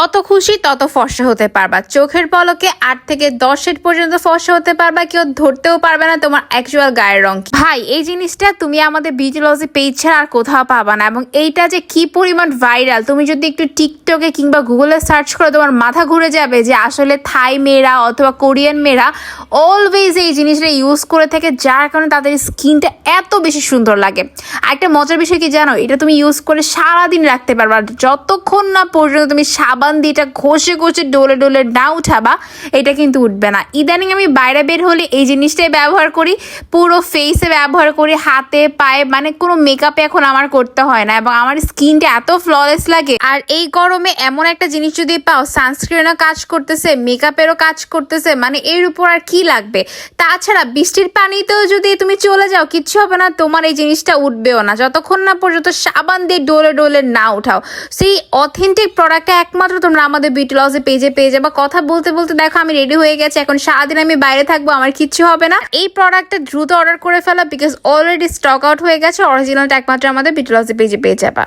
যত খুশি তত ফর্সা হতে পারবা। চোখের পলকে আট থেকে দশ সেট পর্যন্ত ফর্সা হতে পারবা, কেউ ধরতেও পারবে না তোমার অ্যাকচুয়াল গায়ের রং। ভাই, এই জিনিসটা তুমি আমাদের বিউটিলজি পেজ ছাড়া আর কোথাও পাবা না এবং এইটা যে কি পরিমাণ ভাইরাল তুমি যদি একটু টিকটকে কিংবা গুগলে সার্চ করো, তোমার মাথা ঘুরে যাবে যে আসলে থাই মেয়েরা অথবা কোরিয়ান মেয়েরা অলওয়েজ এই জিনিসটা ইউজ করে থাকে, যার কারণে তাদের স্কিনটা এত বেশি সুন্দর লাগে। একটা মজার বিষয় কি জানো? এটা তুমি ইউজ করে সারাদিন রাখতে পারবা। যতক্ষণ না পর্যন্ত তুমি সাবান দিয়ে এটা ঘষে ঘষে ডোলে ডোলে না উঠাবা, এটা কিন্তু উঠবে না। ইদানিং আমি বাইরে বের হলে এই জিনিসটাই ব্যবহার করি, পুরো ফেসে ব্যবহার করি, হাতে, পায়ে মানে কোনো মেকআপে এখন আমার করতে হয় না এবং আমার স্কিনটা এত ফ্ললেস লাগে। আর এই গরমে এমন একটা জিনিস যদি পাও সানস্ক্রিনও কাজ করতেছে মেকআপেরও কাজ করতেছে মানে এর উপর আর কি লাগবে? তাছাড়া বৃষ্টির পানিতেও যদি তুমি চলে যাও, কিচ্ছু হবে না, তোমার এই জিনিসটা উঠবেও না। যতক্ষণ না পর্যন্ত সাবান দিয়ে ডোলে ডোলে না উঠাও। সেই অথেন্টিক প্রোডাক্টটা একমাত্র তোমরা আমাদের বিউটি লজে পেজে পেয়ে যাবে। কথা বলতে বলতে দেখো, আমি রেডি হয়ে গেছি। এখন সারাদিন আমি বাইরে থাকব, আমার কিচ্ছু হবে না। এই প্রোডাক্টটা দ্রুত অর্ডার করে ফেলা বিকজ অলরেডি স্টক আউট হয়ে গেছে। অরিজিনালটা একমাত্র আমাদের বিউটি লজে পেজে পেয়ে যাবা।